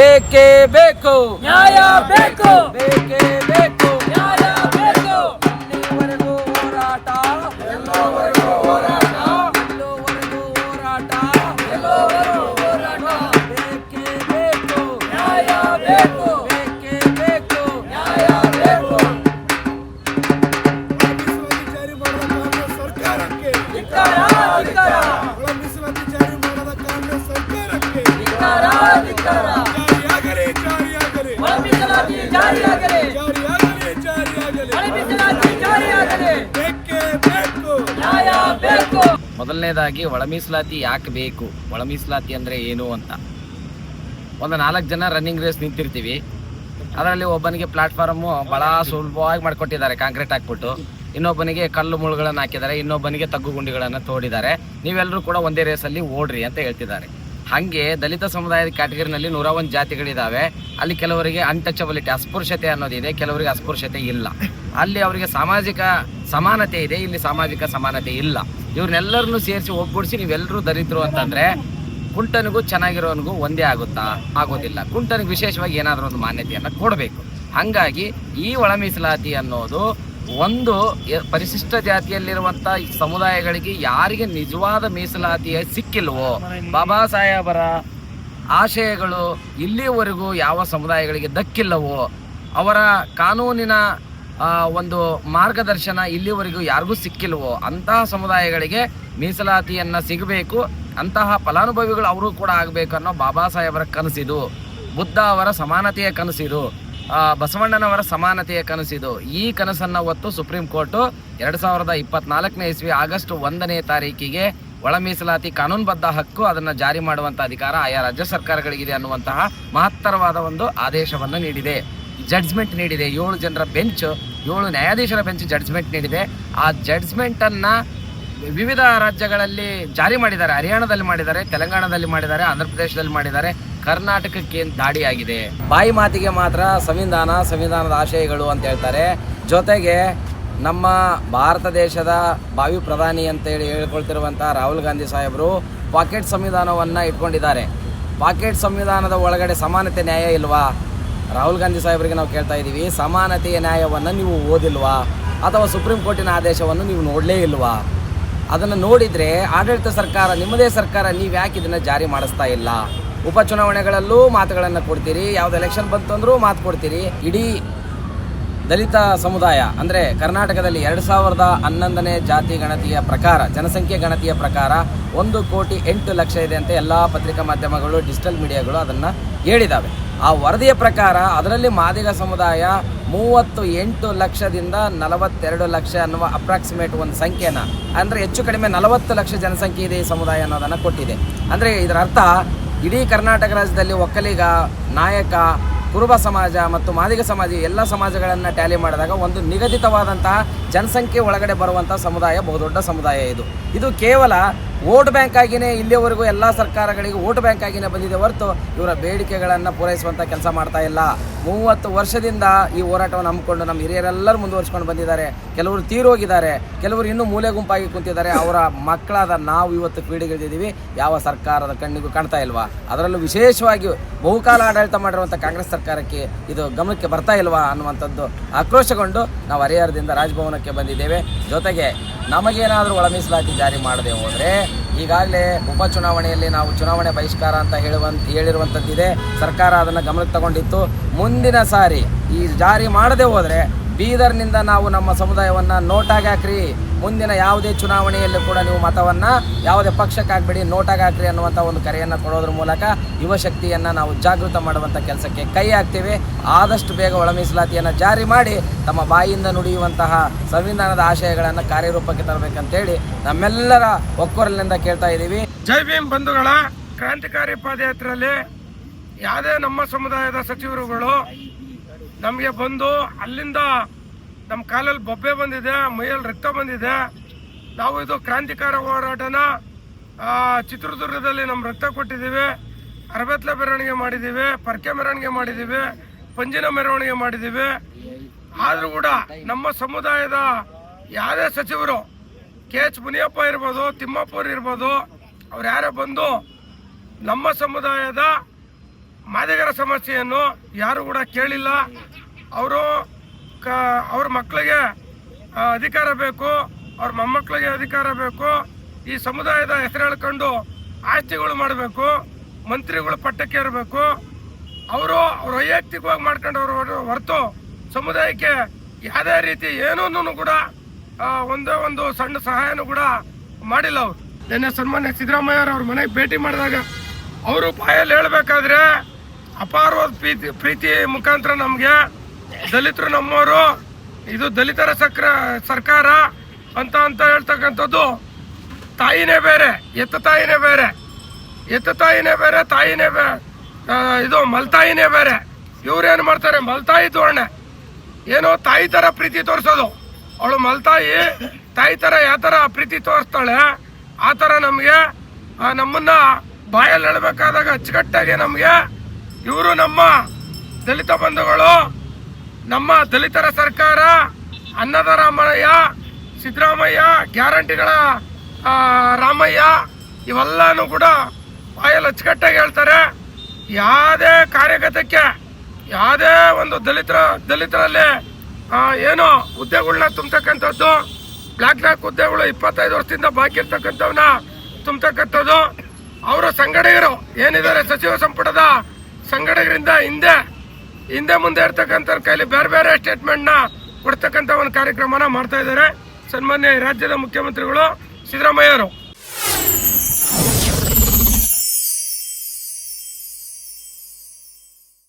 ಬೇಕೇ ಬೇಕು. ನ್ಯಾಯ ಬೇಕು. ಬೇಕೇ ಬೇಕು. ನ್ಯಾಯ ಬೇಕು. ಎಲ್ಲಿವರೆಗೂ ಹೋರಾಟ. ಎಲ್ಲೋವರೆಗೂ ಹೋರಾಟ. ಎಲ್ಲೋವರೆಗೂ ಹೋರಾಟ. ಎಲ್ಲೋವರೆಗೂ ಹೋರಾಟ. ಬೇಕೇ ಬೇಕು. ನ್ಯಾಯ ಬೇಕು. ಬೇಕೇ ಬೇಕು. ನ್ಯಾಯ ಬೇಕು. ಜಾರಿ ಮಾಡದ ಕಾಂಗ್ರೆಸ್ ಸರ್ಕಾರಕ್ಕೆ. ಧಿಕ್ಕಾರ ಧಿಕ್ಕಾರ ಜಾರಿ ಮಾಡದ ಕಾಂಗ್ರೆಸ್ ಸರ್ಕಾರಕ್ಕೆ. ಧಿಕ್ಕಾರ ಮೊದಲನೇದಾಗಿ ಒಳ ಮೀಸಲಾತಿ ಯಾಕೆ ಬೇಕು? ಒಳ ಮೀಸಲಾತಿ ಅಂದರೆ ಏನು ಅಂತ. ಒಂದು ನಾಲ್ಕು ಜನ ರನ್ನಿಂಗ್ ರೇಸ್ ನಿಂತಿರ್ತೀವಿ. ಅದರಲ್ಲಿ ಒಬ್ಬನಿಗೆ ಪ್ಲಾಟ್ಫಾರ್ಮು ಭಾಳ ಸುಲಭವಾಗಿ ಮಾಡಿಕೊಟ್ಟಿದ್ದಾರೆ ಕಾಂಕ್ರೀಟ್ ಹಾಕ್ಬಿಟ್ಟು. ಇನ್ನೊಬ್ಬನಿಗೆ ಕಲ್ಲು ಮುಳುಗಳನ್ನು ಹಾಕಿದ್ದಾರೆ, ಇನ್ನೊಬ್ಬನಿಗೆ ತಗ್ಗು ಗುಂಡಿಗಳನ್ನು ತೋಡಿದ್ದಾರೆ. ನೀವೆಲ್ಲರೂ ಕೂಡ ಒಂದೇ ರೇಸಲ್ಲಿ ಓಡ್ರಿ ಅಂತ ಹೇಳ್ತಿದ್ದಾರೆ. ಹಾಗೆ ದಲಿತ ಸಮುದಾಯದ ಕ್ಯಾಟಗರಿನಲ್ಲಿ ನೂರ ಒಂದು ಜಾತಿಗಳಿದ್ದಾವೆ ಅಲ್ಲಿ ಕೆಲವರಿಗೆ ಅನ್ಟಚಬಿಲಿಟಿ ಅಸ್ಪೃಶ್ಯತೆ ಅನ್ನೋದಿದೆ, ಕೆಲವರಿಗೆ ಅಸ್ಪೃಶ್ಯತೆ ಇಲ್ಲ. ಅಲ್ಲಿ ಅವರಿಗೆ ಸಾಮಾಜಿಕ ಸಮಾನತೆ ಇದೆ, ಇಲ್ಲಿ ಸಾಮಾಜಿಕ ಸಮಾನತೆ ಇಲ್ಲ. ಇವ್ರನ್ನೆಲ್ಲರನ್ನು ಸೇರಿಸಿ ಒಗ್ಗೂಡಿಸಿ ನೀವೆಲ್ಲರೂ ದಲಿತರು ಅಂತಂದ್ರೆ ಕುಂಟನಿಗೂ ಚೆನ್ನಾಗಿರೋನಿಗೂ ಒಂದೇ ಆಗುತ್ತಾ? ಆಗೋದಿಲ್ಲ. ಕುಂಟನಿಗೆ ವಿಶೇಷವಾಗಿ ಏನಾದರೂ ಒಂದು ಮಾನ್ಯತೆಯನ್ನು ಕೊಡಬೇಕು. ಹಾಗಾಗಿ ಈ ಒಳ ಮೀಸಲಾತಿ ಅನ್ನೋದು ಒಂದು ಪರಿಶಿಷ್ಟ ಜಾತಿಯಲ್ಲಿರುವಂಥ ಸಮುದಾಯಗಳಿಗೆ ಯಾರಿಗೆ ನಿಜವಾದ ಮೀಸಲಾತಿ ಸಿಕ್ಕಿಲ್ವೋ, ಬಾಬಾ ಸಾಹೇಬರ ಆಶಯಗಳು ಇಲ್ಲಿಯವರೆಗೂ ಯಾವ ಸಮುದಾಯಗಳಿಗೆ ದಕ್ಕಿಲ್ಲವೋ, ಅವರ ಕಾನೂನಿನ ಒಂದು ಮಾರ್ಗದರ್ಶನ ಇಲ್ಲಿವರೆಗೂ ಯಾರಿಗೂ ಸಿಕ್ಕಿಲ್ವೋ, ಅಂತಹ ಸಮುದಾಯಗಳಿಗೆ ಮೀಸಲಾತಿಯನ್ನ ಸಿಗಬೇಕು, ಅಂತಹ ಫಲಾನುಭವಿಗಳು ಅವರು ಕೂಡ ಆಗಬೇಕು ಅನ್ನೋ ಬಾಬಾ ಸಾಹೇಬರ ಕನಸಿದು, ಬುದ್ಧ ಅವರ ಸಮಾನತೆಯ ಕನಸಿದು. ಬಸವಣ್ಣನವರ ಸಮಾನತೆಯ ಕನಸಿದು ಈ ಕನಸನ್ನ ಹೊತ್ತು ಸುಪ್ರೀಂ ಕೋರ್ಟು ಎರಡು ಸಾವಿರದ ಇಪ್ಪತ್ನಾಲ್ಕನೇ ಇಸ್ವಿ ಆಗಸ್ಟ್ ಒಂದನೇ ತಾರೀಕಿಗೆ ಒಳ ಮೀಸಲಾತಿ ಕಾನೂನುಬದ್ಧ ಹಕ್ಕು ಅದನ್ನು ಜಾರಿ ಮಾಡುವಂಥ ಅಧಿಕಾರ ಆಯಾ ರಾಜ್ಯ ಸರ್ಕಾರಗಳಿಗಿದೆ ಅನ್ನುವಂತಹ ಮಹತ್ತರವಾದ ಒಂದು ಆದೇಶವನ್ನು ನೀಡಿದೆ. ಜಡ್ಜ್ಮೆಂಟ್ ನೀಡಿದೆ. ಏಳು ಜನರ ಬೆಂಚ್ ಏಳು ನ್ಯಾಯಾಧೀಶರ ಬೆಂಚ್ ಜಡ್ಜ್ಮೆಂಟ್ ನೀಡಿದೆ. ಆ ಜಡ್ಜ್ಮೆಂಟನ್ನು ವಿವಿಧ ರಾಜ್ಯಗಳಲ್ಲಿ ಜಾರಿ ಮಾಡಿದ್ದಾರೆ. ಹರಿಯಾಣದಲ್ಲಿ ಮಾಡಿದ್ದಾರೆ, ತೆಲಂಗಾಣದಲ್ಲಿ ಮಾಡಿದ್ದಾರೆ, ಆಂಧ್ರ ಪ್ರದೇಶದಲ್ಲಿ ಮಾಡಿದ್ದಾರೆ. ಕರ್ನಾಟಕಕ್ಕೆ ದಾಡಿಯಾಗಿದೆ. ಬಾಯಿ ಮಾತಿಗೆ ಮಾತ್ರ ಸಂವಿಧಾನ, ಸಂವಿಧಾನದ ಆಶಯಗಳು ಅಂತ ಹೇಳ್ತಾರೆ. ಜೊತೆಗೆ ನಮ್ಮ ಭಾರತ ದೇಶದ ಭಾವಿ ಪ್ರಧಾನಿ ಅಂತ ಹೇಳಿ ಹೇಳ್ಕೊಳ್ತಿರುವಂಥ ರಾಹುಲ್ ಗಾಂಧಿ ಸಾಹೇಬರು ಪಾಕೆಟ್ ಸಂವಿಧಾನವನ್ನು ಇಟ್ಕೊಂಡಿದ್ದಾರೆ. ಪಾಕೆಟ್ ಸಂವಿಧಾನದ ಒಳಗಡೆ ಸಮಾನತೆ ನ್ಯಾಯ ಇಲ್ವಾ? ರಾಹುಲ್ ಗಾಂಧಿ ಸಾಹೇಬರಿಗೆ ನಾವು ಕೇಳ್ತಾ ಇದ್ದೀವಿ, ಸಮಾನತೆಯ ನ್ಯಾಯವನ್ನು ನೀವು ಓದಿಲ್ವಾ? ಅಥವಾ ಸುಪ್ರೀಂ ಕೋರ್ಟಿನ ಆದೇಶವನ್ನು ನೀವು ನೋಡಲೇ ಇಲ್ವಾ? ಅದನ್ನು ನೋಡಿದರೆ ಆಡಳಿತ ಸರ್ಕಾರ, ನಿಮ್ಮದೇ ಸರ್ಕಾರ ನೀವು ಯಾಕೆ ಇದನ್ನು ಜಾರಿ ಮಾಡಿಸ್ತಾ ಇಲ್ಲ? ಉಪಚುನಾವಣೆಗಳಲ್ಲೂ ಮಾತುಗಳನ್ನು ಕೊಡ್ತೀರಿ, ಯಾವ್ದು ಎಲೆಕ್ಷನ್ ಬಂತು ಅಂದರೂ ಮಾತು ಕೊಡ್ತೀರಿ. ಇಡೀ ದಲಿತ ಸಮುದಾಯ, ಅಂದರೆ ಕರ್ನಾಟಕದಲ್ಲಿ ಎರಡು ಸಾವಿರದ ಹನ್ನೊಂದನೇ ಜಾತಿ ಗಣತಿಯ ಪ್ರಕಾರ, ಜನಸಂಖ್ಯೆ ಗಣತಿಯ ಪ್ರಕಾರ ಒಂದು ಕೋಟಿ ಎಂಟು ಲಕ್ಷ ಇದೆ ಅಂತ ಎಲ್ಲ ಪತ್ರಿಕಾ ಮಾಧ್ಯಮಗಳು, ಡಿಜಿಟಲ್ ಮೀಡಿಯಾಗಳು ಅದನ್ನು ಹೇಳಿದ್ದಾವೆ ಆ ವರದಿಯ ಪ್ರಕಾರ ಅದರಲ್ಲಿ ಮಾದಿಗ ಸಮುದಾಯ ಮೂವತ್ತು ಎಂಟು ಲಕ್ಷದಿಂದ ನಲವತ್ತೆರಡು ಲಕ್ಷ ಅನ್ನುವ ಅಪ್ರಾಕ್ಸಿಮೇಟ್ ಒಂದು ಸಂಖ್ಯೆನ, ಅಂದರೆ ಹೆಚ್ಚು ಕಡಿಮೆ ನಲವತ್ತು ಲಕ್ಷ ಜನಸಂಖ್ಯೆ ಇದೆ ಈ ಸಮುದಾಯ ಅನ್ನೋದನ್ನು ಕೊಟ್ಟಿದೆ. ಅಂದರೆ ಇದರ ಅರ್ಥ ಇಡೀ ಕರ್ನಾಟಕ ರಾಜ್ಯದಲ್ಲಿ ಒಕ್ಕಲಿಗ, ನಾಯಕ, ಕುರುಬ ಸಮಾಜ ಮತ್ತು ಮಾದಿಗ ಸಮಾಜ ಎಲ್ಲ ಸಮಾಜಗಳನ್ನು ಟ್ಯಾಲಿ ಮಾಡಿದಾಗ ಒಂದು ನಿಗದಿತವಾದಂತಹ ಜನಸಂಖ್ಯೆ ಒಳಗಡೆ ಬರುವಂಥ ಸಮುದಾಯ, ಬಹುದೊಡ್ಡ ಸಮುದಾಯ ಇದು. ಇದು ಕೇವಲ ವೋಟ್ ಬ್ಯಾಂಕ್ ಆಗಿನೇ ಇಲ್ಲಿಯವರೆಗೂ ಎಲ್ಲ ಸರ್ಕಾರಗಳಿಗೆ ವೋಟ್ ಬ್ಯಾಂಕ್ ಆಗಿನೇ ಬಂದಿದೆ ಹೊರತು ಇವರ ಬೇಡಿಕೆಗಳನ್ನು ಪೂರೈಸುವಂಥ ಕೆಲಸ ಮಾಡ್ತಾ ಇಲ್ಲ. ಮೂವತ್ತು ವರ್ಷದಿಂದ ಈ ಹೋರಾಟವನ್ನು ಹಮ್ಮಿಕೊಂಡು ನಮ್ಮ ಹಿರಿಯರೆಲ್ಲರೂ ಮುಂದುವರಿಸ್ಕೊಂಡು ಬಂದಿದ್ದಾರೆ. ಕೆಲವರು ತೀರೋಗಿದ್ದಾರೆ. ಕೆಲವರು ಇನ್ನೂ ಮೂಲೆ ಗುಂಪಾಗಿ ಕುಂತಿದ್ದಾರೆ. ಅವರ ಮಕ್ಕಳಾದ ನಾವು ಇವತ್ತು ಕ್ರೀಡೆಗಳಿದ್ದೀವಿ ಯಾವ ಸರ್ಕಾರದ ಕಣ್ಣಿಗೂ ಕಾಣ್ತಾ ಇಲ್ವಾ? ಅದರಲ್ಲೂ ವಿಶೇಷವಾಗಿ ಬಹುಕಾಲ ಆಡಳಿತ ಮಾಡಿರುವಂಥ ಕಾಂಗ್ರೆಸ್ ಸರ್ಕಾರಕ್ಕೆ ಇದು ಗಮನಕ್ಕೆ ಬರ್ತಾ ಇಲ್ವಾ ಅನ್ನುವಂಥದ್ದು ಆಕ್ರೋಶಗೊಂಡು ನಾವು ಹರಿಹರದಿಂದ ರಾಜಭವನಕ್ಕೆ ಬಂದಿದ್ದೇವೆ. ಜೊತೆಗೆ ನಮಗೇನಾದರೂ ಒಳ ಮೀಸಲಾತಿ ಜಾರಿ ಮಾಡದೆ ಹೋದರೆ ಈಗಾಗಲೇ ಉಪಚುನಾವಣೆಯಲ್ಲಿ ನಾವು ಚುನಾವಣೆ ಬಹಿಷ್ಕಾರ ಅಂತ ಹೇಳುವಂತ ಹೇಳಿರುವಂಥದ್ದಿದೆ ಸರ್ಕಾರ ಅದನ್ನು ಗಮನಕ್ಕೆ ತಗೊಂಡಿತ್ತು. ಮುಂದಿನ ಸಾರಿ ಈ ಜಾರಿ ಮಾಡದೆ ಹೋದರೆ ಬೀದರ್ನಿಂದ ನಾವು ನಮ್ಮ ಸಮುದಾಯವನ್ನು ನೋಟಾಗಿ ಹಾಕ್ರಿ. ಮುಂದಿನ ಯಾವುದೇ ಚುನಾವಣೆಯಲ್ಲೂ ಕೂಡ ನೀವು ಮತವನ್ನು ಯಾವುದೇ ಪಕ್ಷಕ್ಕೆ ಹಾಕ್ಬೇಡಿ ನೋಟಾಗಿ ಹಾಕ್ರಿ ಅನ್ನುವಂಥ ಒಂದು ಕರೆಯನ್ನು ಕೊಡೋದ್ರ ಮೂಲಕ ಯುವ ಶಕ್ತಿಯನ್ನು ನಾವು ಜಾಗೃತ ಮಾಡುವಂಥ ಕೆಲಸಕ್ಕೆ ಕೈ ಹಾಕ್ತೇವೆ. ಆದಷ್ಟು ಬೇಗ ಒಳ ಮೀಸಲಾತಿಯನ್ನು ಜಾರಿ ಮಾಡಿ ತಮ್ಮ ಬಾಯಿಯಿಂದ ನುಡಿಯುವಂತಹ ಸಂವಿಧಾನದ ಆಶಯಗಳನ್ನು ಕಾರ್ಯರೂಪಕ್ಕೆ ತರಬೇಕಂತೇಳಿ ನಮ್ಮೆಲ್ಲರ ಒಕ್ಕೊರಲಿನಿಂದ ಕೇಳ್ತಾ ಇದ್ದೀವಿ. ಜೈ ಭೀಮ್ ಬಂಧುಗಳ, ಕ್ರಾಂತಿಕಾರಿ ಪಾದಯಾತ್ರೆಯಲ್ಲಿ ಯಾವುದೇ ನಮ್ಮ ಸಮುದಾಯದ ಸಚಿವರುಗಳು ನಮಗೆ ಬಂದು ಅಲ್ಲಿಂದ ನಮ್ಮ ಕಾಲಲ್ಲಿ ಬೊಬ್ಬೆ ಬಂದಿದೆ, ಮೈಯಲ್ಲಿ ರಕ್ತ ಬಂದಿದೆ. ನಾವು ಇದು ಕ್ರಾಂತಿಕಾರ ಹೋರಾಟನ ಚಿತ್ರದುರ್ಗದಲ್ಲಿ ನಮ್ಮ ರಕ್ತ ಕೊಟ್ಟಿದ್ದೀವಿ. ಅರಬೆತ್ಲ ಮೆರವಣಿಗೆ ಮಾಡಿದ್ದೀವಿ, ಪರ್ಕೆ ಮೆರವಣಿಗೆ ಮಾಡಿದ್ದೀವಿ, ಪಂಜಿನ ಮೆರವಣಿಗೆ ಮಾಡಿದ್ದೀವಿ. ಆದರೂ ಕೂಡ ನಮ್ಮ ಸಮುದಾಯದ ಯಾವುದೇ ಸಚಿವರು, ಕೆ ಎಚ್ ಮುನಿಯಪ್ಪ ಇರ್ಬೋದು, ತಿಮ್ಮಪ್ಪವ್ರು ಇರ್ಬೋದು, ಅವ್ರು ಯಾರೇ ಬಂದು ನಮ್ಮ ಸಮುದಾಯದ ಮಾದಿಗರ ಸಮಸ್ಯೆಯನ್ನು ಯಾರು ಕೂಡ ಕೇಳಿಲ್ಲ. ಅವರು ಕ, ಅವ್ರ ಮಕ್ಕಳಿಗೆ ಅಧಿಕಾರ ಬೇಕು, ಅವ್ರ ಮೊಮ್ಮಕ್ಕಳಿಗೆ ಅಧಿಕಾರ ಬೇಕು, ಈ ಸಮುದಾಯದ ಹೆಸರು ಹೇಳ್ಕೊಂಡು ಆಸ್ತಿಗಳು ಮಾಡಬೇಕು, ಮಂತ್ರಿಗಳು ಪಟ್ಟಕ್ಕೆ ಇರಬೇಕು ಅವರು ಅವ್ರ ವೈಯಕ್ತಿಕವಾಗಿ ಮಾಡ್ಕೊಂಡು ಅವರು ಹೊರತು ಸಮುದಾಯಕ್ಕೆ ಯಾವುದೇ ರೀತಿ ಏನೂ ಕೂಡ ಒಂದೇ ಒಂದು ಸಣ್ಣ ಸಹಾಯನೂ ಕೂಡ ಮಾಡಿಲ್ಲ ಅವರು. ನಿನ್ನೆ ಸನ್ಮಾನ್ಯ ಸಿದ್ದರಾಮಯ್ಯ ಅವ್ರ ಮನೆಗೆ ಭೇಟಿ ಮಾಡಿದಾಗ ಅವರು ಬಾಯಲ್ಲಿ ಹೇಳಬೇಕಾದ್ರೆ ಅಪಾರವಾದ ಪ್ರೀತಿ ಪ್ರೀತಿ ಮುಖಾಂತರ ನಮಗೆ ದಲಿತರು ನಮ್ಮವರು ಇದು ದಲಿತರ ಸಕ್ರ ಸರ್ಕಾರ ಅಂತ ಅಂತ ಹೇಳ್ತಕ್ಕಂಥದ್ದು ತಾಯಿನೇ ಬೇರೆ, ಎತ್ತ ತಾಯಿನೇ ಬೇರೆ, ಎತ್ತ ತಾಯಿನೇ ಬೇರೆ ತಾಯಿನೇ ಬೇರೆ ಇದು ಮಲ್ತಾಯಿನೇ ಬೇರೆ. ಇವ್ರೇನು ಮಾಡ್ತಾರೆ? ಮಲ್ತಾಯಿ ಧೋರಣೆ ಏನೋ ತಾಯಿ ಥರ ಪ್ರೀತಿ ತೋರಿಸೋದು. ಅವಳು ಮಲ್ತಾಯಿ, ತಾಯಿ ಥರ ಯಾವ ಥರ ಪ್ರೀತಿ ತೋರಿಸ್ತಾಳೆ, ಆ ಥರ ನಮಗೆ ನಮ್ಮನ್ನ ಬಾಯಲ್ಲಿ ಹೇಳ್ಬೇಕಾದಾಗ ಅಚ್ಚುಕಟ್ಟಾಗಿ ನಮಗೆ ಇವರು ನಮ್ಮ ದಲಿತ ಬಂಧುಗಳು ನಮ್ಮ ದಲಿತರ ಸರ್ಕಾರ ಅನ್ನದ ರಾಮಯ್ಯ ಸಿದ್ದರಾಮಯ್ಯ, ಗ್ಯಾರಂಟಿಗಳ ರಾಮಯ್ಯ, ಇವೆಲ್ಲನೂ ಕೂಡ ಬಾಯಲ್ಲಿ ಅಚ್ಚುಕಟ್ಟಾಗಿ ಹೇಳ್ತಾರೆ. ಯಾವುದೇ ಕಾರ್ಯಗತಕ್ಕೆ, ಯಾವುದೇ ಒಂದು ದಲಿತರ, ದಲಿತರಲ್ಲಿ ಏನು ಹುದ್ದೆಗಳನ್ನ ತುಂಬತಕ್ಕಂಥದ್ದು ಬ್ಲ್ಯಾಕ್ ಬ್ಲ್ಯಾಕ್ ಹುದ್ದೆಗಳು ಇಪ್ಪತ್ತೈದು ವರ್ಷದಿಂದ ಬಾಕಿ ಇರ್ತಕ್ಕಂಥವನ್ನ ತುಂಬತಕ್ಕಂಥದ್ದು, ಅವರ ಸಂಘಟಕರು ಏನಿದ್ದಾರೆ ಸಚಿವ ಸಂಪುಟದ ಸಂಘಟಕರಿಂದ ಹಿಂದೆ ಹಿಂದೆ ಮುಂದೆ ಇರ್ತಕ್ಕಂಥ ಕೈಲಿ ಬೇರೆ ಬೇರೆ ಸ್ಟೇಟ್ಮೆಂಟ್ನ ಕೊಡ್ತಕ್ಕಂಥ ಒಂದು ಕಾರ್ಯಕ್ರಮನ ಮಾಡ್ತಾ ಇದ್ದಾರೆ. ಸನ್ಮಾನ್ಯ ರಾಜ್ಯದ ಮುಖ್ಯಮಂತ್ರಿಗಳು ಸಿದ್ದರಾಮಯ್ಯವರು